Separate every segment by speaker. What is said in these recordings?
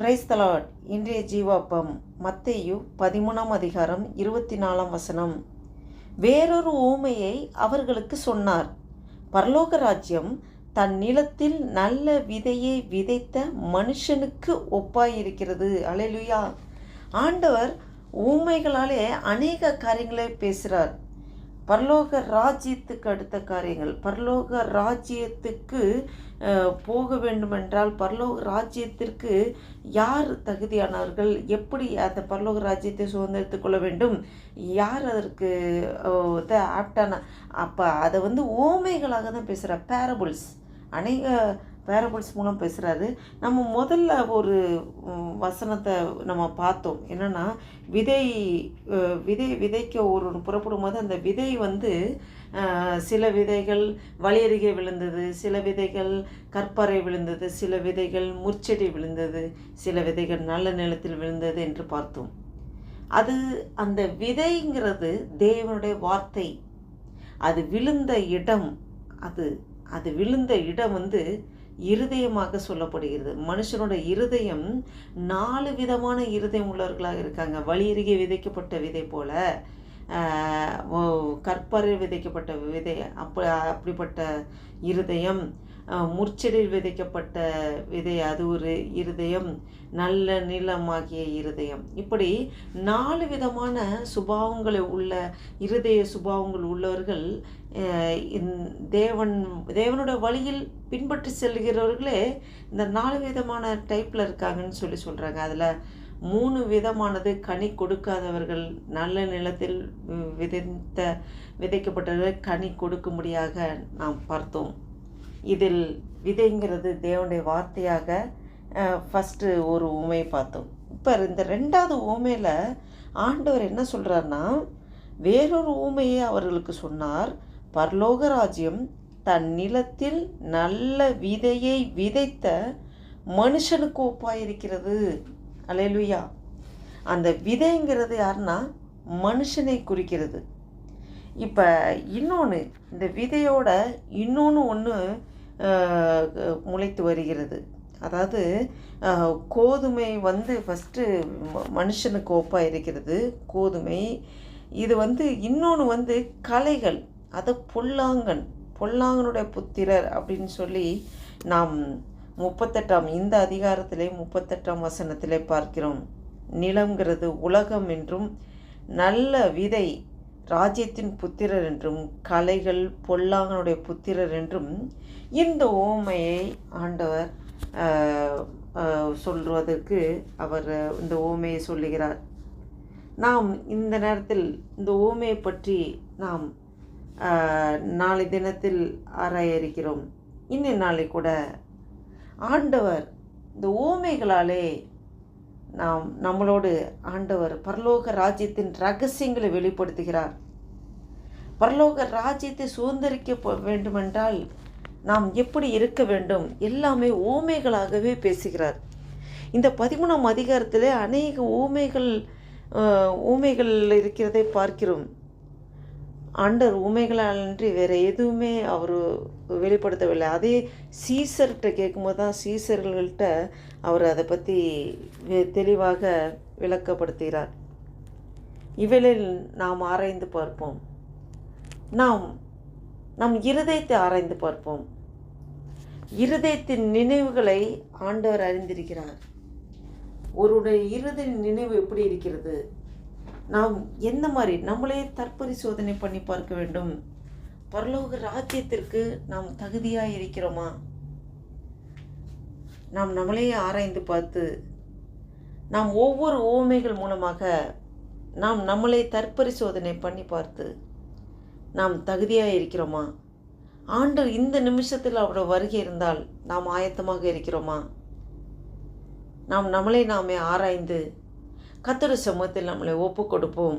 Speaker 1: Praise the Lord இன்றைய ஜீவாப்பம் மத்தேயு பதிமூணாம் அதிகாரம் இருபத்தி நாலாம் வசனம். வேறொரு ஊமையை அவர்களுக்கு சொன்னார். பரலோக ராஜ்யம் தன் நிலத்தில் நல்ல விதையை விதைத்த மனுஷனுக்கு ஒப்பாயிருக்கிறது. அலையிலுயா ஆண்டவர் ஊமைகளாலே அநேக காரியங்களை பேசுகிறார் பரலோக ராஜ்யத்துக்கு அடுத்த காரியங்கள். பரலோக ராஜ்யத்துக்கு போக வேண்டுமென்றால் பரலோக ராஜ்யத்திற்கு யார் தகுதியானவர்கள்? எப்படி அந்த பரலோக ராஜ்யத்தை சுதந்திரத்துக் கொள்ள வேண்டும்? யார் அதற்கு ஆப்டான? அப்போ அதை வந்து ஓமைகளாக தான் பேசுகிற பேரபிள்ஸ் அநேக பேரபிள்ஸ் மூலம் பேசுகிறாரு நம்ம முதல்ல ஒரு வசனத்தை நம்ம பார்த்தோம். என்னென்னா விதை விதை விதைக்க ஒரு புறப்படும் போது அந்த விதை வந்து சில விதைகள் வழியருகே விழுந்தது சில விதைகள் கற்பாறை விழுந்தது சில விதைகள் முற்செடி விழுந்தது சில விதைகள் நல்ல நிலத்தில் விழுந்தது என்று பார்த்தோம். அது அந்த விதைங்கிறது தேவனுடைய வார்த்தை. அது விழுந்த இடம். அது அது விழுந்த இடம் வந்து இருதயமாக சொல்லப்படுகிறது. மனுஷனோட இருதயம் நாலு விதமான இருதயம் உள்ளவர்களாக இருக்காங்க. வழியருகே விதைக்கப்பட்ட விதை போல ஆஹ், ஓ- கற்பறை விதைக்கப்பட்ட விதை அப்ப அப்படிப்பட்ட இருதயம். ஆஹ், விதைக்கப்பட்ட விதை அது ஒரு இருதயம் நல்ல நீளமாகிய இருதயம். இப்படி நாலு விதமான சுபாவங்களை உள்ள இருதய சுபாவங்கள் உள்ளவர்கள் தேவன் தேவனோட வழியில் பின்பற்றி செல்கிறவர்களே இந்த நாலு விதமான டைப்பில் இருக்காங்கன்னு சொல்லி சொல்கிறாங்க அதில் மூணு விதமானது கனி கொடுக்காதவர்கள் நல்ல நிலத்தில் விதைத்த விதைக்கப்பட்டவர்கள் கனி கொடுக்கும்படியாக நாம் பார்த்தோம். இதில் விதைங்கிறது தேவனுடைய வார்த்தையாக ஃபஸ்ட்டு ஒரு ஊமையை பார்த்தோம். இப்போ இந்த ரெண்டாவது ஊமையில் ஆண்டவர் என்ன சொல்கிறாருன்னா வேறொரு ஊமையை அவர்களுக்கு சொன்னார். பரலோக ராஜ்யம் தன் நிலத்தில் நல்ல விதையை விதைத்த மனுஷனுக்கு ஒப்பாயிருக்கிறது. அலையலுயா. அந்த விதைங்கிறது யாருன்னா மனுஷனை குறிக்கிறது. இப்போ இன்னொன்று இந்த விதையோட இன்னொன்று ஒன்று முளைத்து வருகிறது. அதாவது கோதுமை வந்து ஃபஸ்ட்டு மனுஷனுக்கு ஒப்பாக இருக்கிறது கோதுமை. இது வந்து இன்னொன்று வந்து கலைகள் அது பொல்லாங்கன் பொல்லாங்கனுடைய புத்திரர் அப்படின்னு சொல்லி நாம் முப்பத்தெட்டாம் இந்த அதிகாரத்திலே முப்பத்தெட்டாம் வசனத்திலே பார்க்கிறோம். நிலங்கிறது உலகம் என்றும் நல்ல விதை ராஜ்யத்தின் புத்திரர் என்றும் கலைகள் பொல்லாங்கனுடைய புத்திரர் என்றும் இந்த ஓமையை ஆண்டவர் சொல்வதற்கு அவர் இந்த ஓமையை சொல்லுகிறார். நாம் இந்த நேரத்தில் இந்த ஓமையை பற்றி நாம் நாளை தினத்தில் ஆராய இருக்கிறோம் இன்னும் நாளை கூட ஆண்டவர் இந்த ஓமைகளாலே நாம் நம்மளோடு ஆண்டவர் பரலோக ராஜ்யத்தின் ரகசியங்களை வெளிப்படுத்துகிறார். பரலோக ராஜ்யத்தை சுதந்திரிக்க வேண்டுமென்றால் நாம் எப்படி இருக்க வேண்டும்? எல்லாமே ஓமைகளாகவே பேசுகிறார். இந்த பதிமூணாம் அதிகாரத்தில் அநேக ஊமைகள் ஊமைகள் இருக்கிறதை பார்க்கிறோம். ஆண்டர் ஊமைகளான்றி வேறு எதுவுமே அவர் வெளிப்படுத்தவில்லை. அதே சீசர்கிட்ட கேட்கும்போது தான் சீசர்கள்கிட்ட அவர் அதை பற்றி தெளிவாக விளக்கப்படுத்துகிறார். இவளில் நாம் ஆராய்ந்து பார்ப்போம். நாம் நம் இருதயத்தை ஆராய்ந்து பார்ப்போம். இருதயத்தின் நினைவுகளை ஆண்டவர் அறிந்திருக்கிறார். ஒருடைய இருதய நினைவு எப்படி இருக்கிறது? நாம் எந்த மாதிரி நம்மளே தற்பரிசோதனை பண்ணி பார்க்க வேண்டும்? பரலோக ராஜ்யத்திற்கு நாம் தகுதியாக இருக்கிறோமா? நாம் நம்மளே ஆராய்ந்து பார்த்து நாம் ஒவ்வொரு ஓமைகள் மூலமாக நாம் நம்மளை தற்பரிசோதனை பண்ணி பார்த்து நாம் தகுதியாக இருக்கிறோமா? ஆண்டு இந்த நிமிஷத்தில் அவரோட வருகை இருந்தால் நாம் ஆயத்தமாக இருக்கிறோமா? நாம் நம்மளை நாமே ஆராய்ந்து கத்தரு சமூகத்தில் நம்மளை ஒப்பு கொடுப்போம்.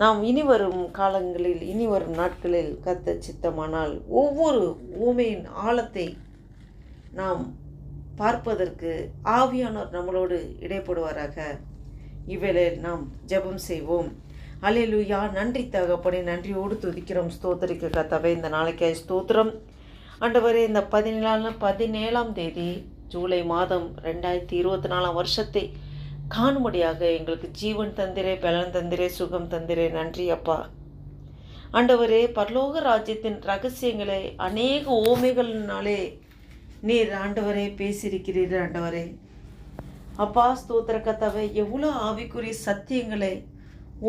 Speaker 1: நாம் இனி வரும் காலங்களில் இனி வரும் நாட்களில் கத்த சித்தமானால் ஒவ்வொரு ஊமையின் ஆழத்தை நாம் பார்ப்பதற்கு ஆவியானோர் நம்மளோடு இடைப்படுவாராக. இவ்வேளையில் நாம் ஜெபம் செய்வோம். அலையலுயா நன்றி தகப்படி நன்றியோடு துதிக்கிறோம். ஸ்தோத்தரிக்க கத்தவை இந்த நாளைக்கு ஸ்தோத்திரம். ஆண்டவரே இந்த பதினேழாம் பதினேழாம் தேதி ஜூலை மாதம் ரெண்டாயிரத்தி இருபத்தி நாலாம் வருஷத்தை காணும்படியாக எங்களுக்கு ஜீவன் தந்திரே பலன் தந்திரே சுகம் தந்திரே. நன்றி அப்பா. ஆண்டவரே பரலோக ராஜ்யத்தின் ரகசியங்களை அநேக ஓமைகளினாலே நீர் ஆண்டவரே பேசியிருக்கிறீர் ஆண்டவரே. அப்பா ஸ்தோத்திர கத்தாவை எவ்வளோ ஆவிக்குரிய சத்தியங்களை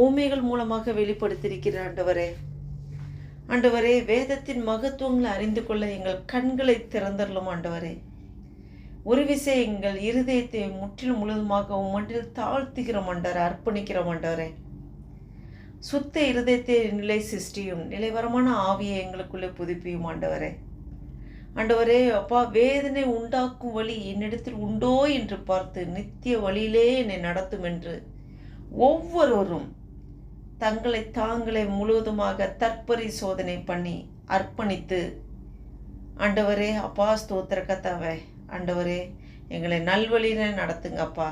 Speaker 1: ஓமைகள் மூலமாக வெளிப்படுத்தியிருக்கிறார் ஆண்டவரே. ஆண்டவரே வேதத்தின் மகத்துவங்களை அறிந்து கொள்ள எங்கள் கண்களை திறந்தரலும் ஆண்டவரே. ஒரு விஷயங்கள் எங்கள் இருதயத்தை முற்றிலும் முழுவதுமாக உம்மண்டில் தாழ்த்துகிற ஆண்டவரே அர்ப்பணிக்கிற ஆண்டவரே சுத்த இருதயத்தை நிலை சிருஷ்டியும் நிலைவரமான ஆவியை எங்களுக்குள்ளே புதுப்பியும் ஆண்டவரே. ஆண்டவரே அப்பா வேதனை உண்டாக்கும் வழி என்னிடத்தில் உண்டோ என்று பார்த்து நித்திய வழியிலே என்னை நடத்தும் என்று ஒவ்வொருவரும் தங்களை தாங்களே முழுவதுமாக தற்பரி சோதனை பண்ணி அர்ப்பணித்து ஆண்டவரே அப்பா ஸ்தோத்திர கத்தாவே ஆண்டவரே எங்களை நல்வழியில் நடத்துங்கப்பா.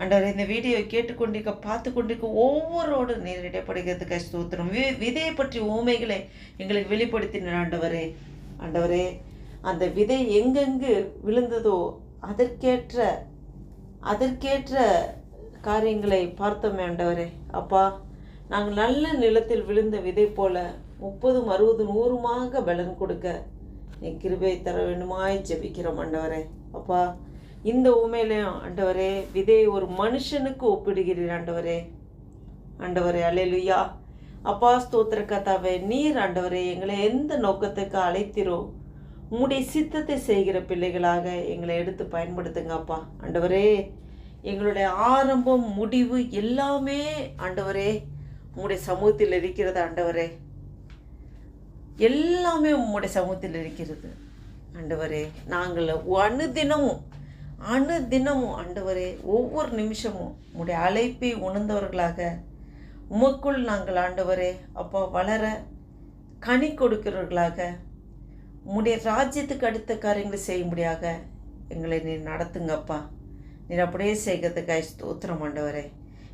Speaker 1: ஆண்டவரே இந்த வீடியோ கேட்டுக்கொண்டிருக்க பார்த்து கொண்டிருக்க ஒவ்வொருவோடு நீர் இடைப்படுகிறதுக்கு ஸ்தோத்திரம். வி விதையை பற்றி ஊமைகளை எங்களுக்கு வெளிப்படுத்தின ஆண்டவரே. ஆண்டவரே அந்த விதை எங்கெங்கு விழுந்ததோ அதற்கேற்ற அதற்கேற்ற காரியங்களை பார்த்தோமே ஆண்டவரே. அப்பா நாங்கள் நல்ல நிலத்தில் விழுந்த விதை போல முப்பதும் அறுபது நூறுமாக பலன் கொடுக்க நீ கிருபை தர வேண்டுமாய் ஜெபிக்கிறோம் ஆண்டவரே. அப்பா இந்த உண்மையிலையும் ஆண்டவரே விதையை ஒரு மனுஷனுக்கு ஒப்பிடுகிறீர் ஆண்டவரே. ஆண்டவரே அலையலுயா அப்பா ஸ்தோத்திர கதாவை நீர் ஆண்டவரே எங்களை எந்த நோக்கத்துக்கு அழைத்திரோ உங்களுடைய சித்தத்தை செய்கிற பிள்ளைகளாக எங்களை எடுத்து பயன்படுத்துங்க அப்பா. ஆண்டவரே எங்களுடைய ஆரம்பம் முடிவு எல்லாமே ஆண்டவரே உங்களுடைய சமூகத்தில் இருக்கிறது ஆண்டவரே. எல்லாமே உம்முடைய சமூகத்தில் இருக்கிறது. ஆண்டவரே நாங்கள் அணுதினமும் அணுதினமும் ஆண்டவரே ஒவ்வொரு நிமிஷமும் உம்முடைய அழைப்பை உணர்ந்தவர்களாக உமக்குள் நாங்கள் ஆண்டவரே அப்பா வளர கனி கொடுக்கிறவர்களாக உம்முடைய ராஜ்யத்துக்கு அடுத்த காரியங்களை செய்யும்படியாக எங்களை நீ நடத்துங்கப்பா நீர் அப்படியே செய்கிறதுக்காக ஸ்தோத்திரம் ஆண்டவரே.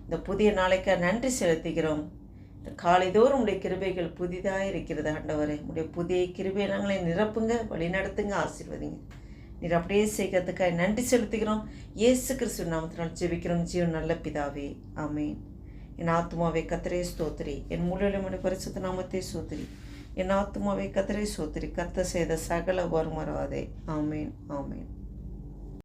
Speaker 1: இந்த புதிய நாளைக்கு நன்றி செலுத்துகிறோம். காலைதோறும் உடைய கிருபைகள் புதிதாக இருக்கிறது ஆண்டவரே. உடைய புதிய கிருபை நாங்களை நிரப்புங்க வழிநடத்துங்க ஆசீர்வதிங்க. நீர் அப்படியே செய்கிறதுக்காக நன்றி செலுத்துகிறோம். இயேசு கிறிஸ்து நாமத்தினால் ஜெபிக்கிறோம். ஜீவன் நல்ல பிதாவே. ஆமேன். என் ஆத்மாவை கத்திரே ஸ்தோத்திரி. என் முழுவதும் பரிசுத்த நாமத்தை சோத்திரி என் ஆத்மாவை கத்திரை சோத்திரி கத்த செய்த சகல வருமராதே ஆமேன். ஆமேன்.